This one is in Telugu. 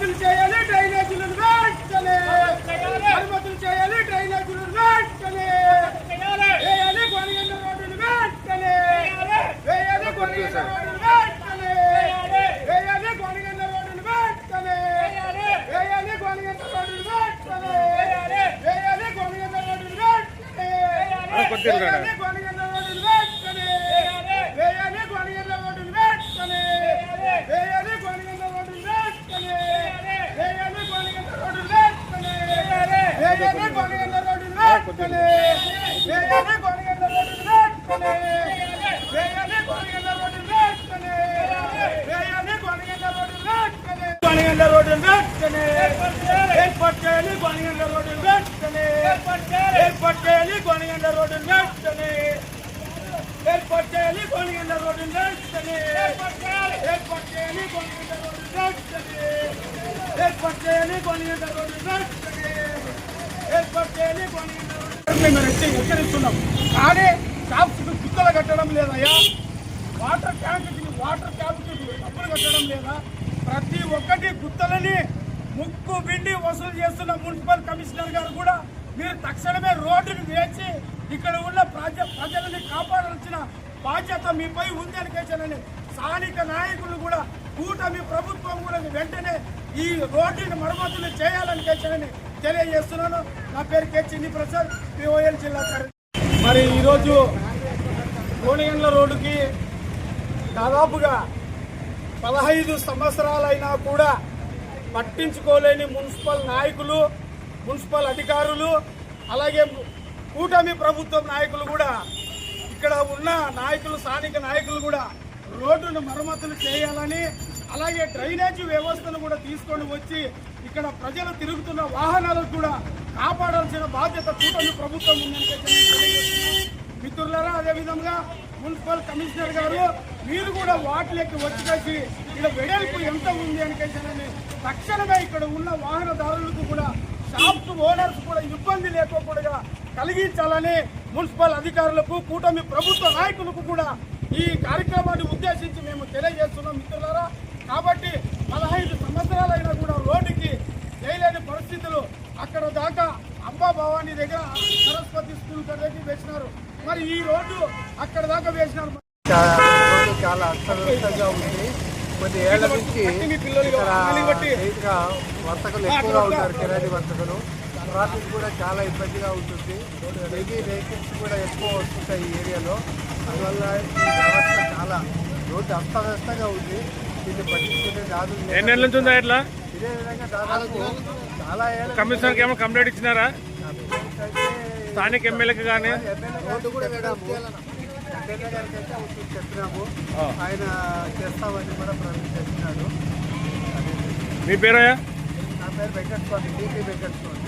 మరమ్మతులు చేయాలి డ్రైనేజీలను వెంటనే మరమ్మతులు చేయాలి డ్రైనేజీలను వెంటనే వేయాలి కొనిగండ రోడ్డును వెంటనే వేయాలి కొనిగండ రోడ్డును వెంటనే వేయాలి కొనిగండ రోడ్డును వెంటనే వేయాలి కొనిగండ రోడ్డును వెంటనే వేయాలి కొనిగండ రోడ్డును వెంటనే ಏರ್ಪಟ್ಟೆಯಲ್ಲಿ ಕೊನೆಯ ಏರ್ಪಟ್ಟೆಯಲ್ಲಿ ಕೊನೆಯ వాటర్ని మేము హెచ్చరి హెచ్చరిస్తున్నాం. కానీ షాప్స్ చుక్కలు కట్టడం లేదయ్యా. వాటర్ ట్యాంక్కి వాటర్ ట్యాంక్కి డబ్బులు కట్టడం లేదా? ప్రతి ఒక్కటి గుత్తలని ముక్కు పిండి వసూలు చేస్తున్న మున్సిపల్ కమిషనర్ గారు కూడా మీరు తక్షణమే రోడ్డుని వేచి ఇక్కడ ఉన్న ప్రజ ప్రజలని కాపాడాల్సిన బాధ్యత మీపై ఉంది అనికేశానని స్థానిక నాయకులు కూడా కూటమి ప్రభుత్వం కూడా వెంటనే ఈ రోడ్డుని మరమ్మతులు చేయాలనికేశానని తెలియజేస్తున్నాను. నా పేరు కె. చిన్ని ప్రసాద్ పిఓఎల్ జిల్లా మరి ఈరోజు కోణగండ్ల రోడ్డుకి దాదాపుగా పదహైదు సంవత్సరాలైనా కూడా పట్టించుకోలేని మున్సిపల్ నాయకులు మున్సిపల్ అధికారులు అలాగే కూటమి ప్రభుత్వం నాయకులు కూడా ఇక్కడ ఉన్న నాయకులు స్థానిక నాయకులు కూడా రోడ్డును మరమ్మతులు చేయాలని అలాగే డ్రైనేజీ వ్యవస్థను కూడా తీసుకొని వచ్చి ఇక్కడ ప్రజలు తిరుగుతున్న వాహనాలకు కూడా కాపాడాల్సిన బాధ్యత కూటమి ప్రభుత్వం ఉందని తెలియజేస్తున్నాను. మిత్రులారా అదేవిధంగా మున్సిపల్ కమిషనర్ గారు మీరు కూడా వాటిలోకి వచ్చి కలిసి ఇక్కడ వెడల్పు ఎంత ఉంది అని తక్షణమే ఇక్కడ ఉన్న వాహనదారులకు కూడా షాప్స్ ఓనర్స్ కూడా ఇబ్బంది లేకోకుండా కలిగించాలని మున్సిపల్ అధికారులకు కూటమి ప్రభుత్వ నాయకులకు కూడా ఈ కార్యక్రమాన్ని ఉద్దేశించి మేము తెలియజేస్తున్నాం మిత్రులారా కాబట్టి పదహైదు సంవత్సరాలైనా కూడా రోడ్డుకి చేయలేని పరిస్థితులు అక్కడ దాకా అంబా భవానీ దగ్గర సరస్వతి స్కూల్ దగ్గరికి వేసినారు. మరి ఈ రోడ్డు అక్కడ దాకా వేసినారు. రోడ్డు చాలా అస్తవ్యస్తంగా ఉంది. కొన్ని ఏళ్ళ నుంచి రైతుగా వర్తకులు ఎక్కువగా ఉంటారు కిరాణి వర్తకులు. ట్రాఫిక్ కూడా చాలా ఇబ్బందిగా ఉంటుంది. హెవీ వెహికల్స్ కూడా ఎక్కువ వస్తుంటాయి ఈ ఏరియాలో. అందువల్ల ఈ వ్యవస్థ చాలా రోడ్డు అస్తవ్యస్తంగా ఉంది. ఎన్ని నెలల నుంచి ఉందా ఇట్లా? కమిషనర్కి ఏమో కంప్లైంట్ ఇచ్చినారా? స్థానిక ఎమ్మెల్యేకి కానీ? చెప్పినాము ఆయన చేస్తామని కూడా ప్రవేశించినాడు మీ పేరు నా పేరు వెంకట స్వామి టీపీ వెంకట స్వామి